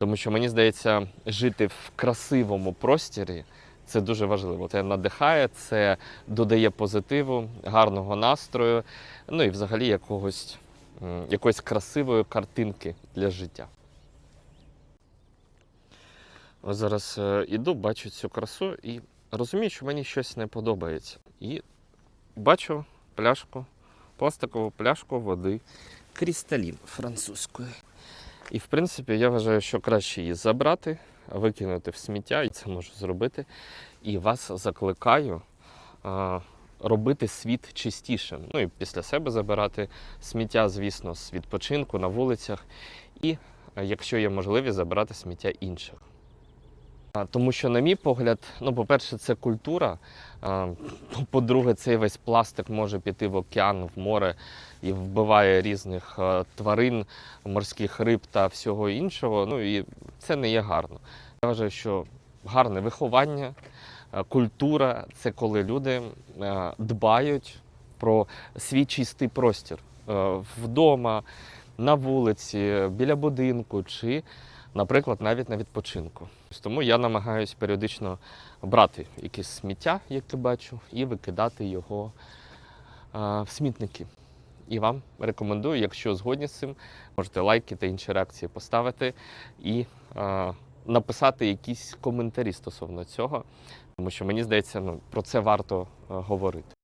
Тому що мені здається, жити в красивому простірі це дуже важливо. Це надихає, це додає позитиву, гарного настрою, ну і взагалі якогось, якоїсь красивої картинки для життя. Ось зараз е, іду, бачу цю красу і розумію, що мені щось не подобається. І бачу пляшку, пластикову пляшку води Крісталін французької. І в принципі я вважаю, що краще її забрати, викинути в сміття, і це можу зробити. І вас закликаю а, робити світ чистішим. Ну і після себе забирати сміття, звісно, з відпочинку на вулицях. І, якщо є можливість, забирати сміття інших. Тому що, на мій погляд, ну, по-перше, це культура. По-друге, цей весь пластик може піти в океан, в море і вбиває різних тварин, морських риб та всього іншого. Ну і це не є гарно. Я вважаю, що гарне виховання, культура це коли люди дбають про свій чистий простір вдома, на вулиці, біля будинку чи, наприклад, навіть на відпочинку. Тому я намагаюся періодично брати якесь сміття, яке бачу, і викидати його е, в смітники. І вам рекомендую, якщо згодні з цим, можете лайки та інші реакції поставити і е, написати якісь коментарі стосовно цього, тому що мені здається, ну, про це варто е, говорити.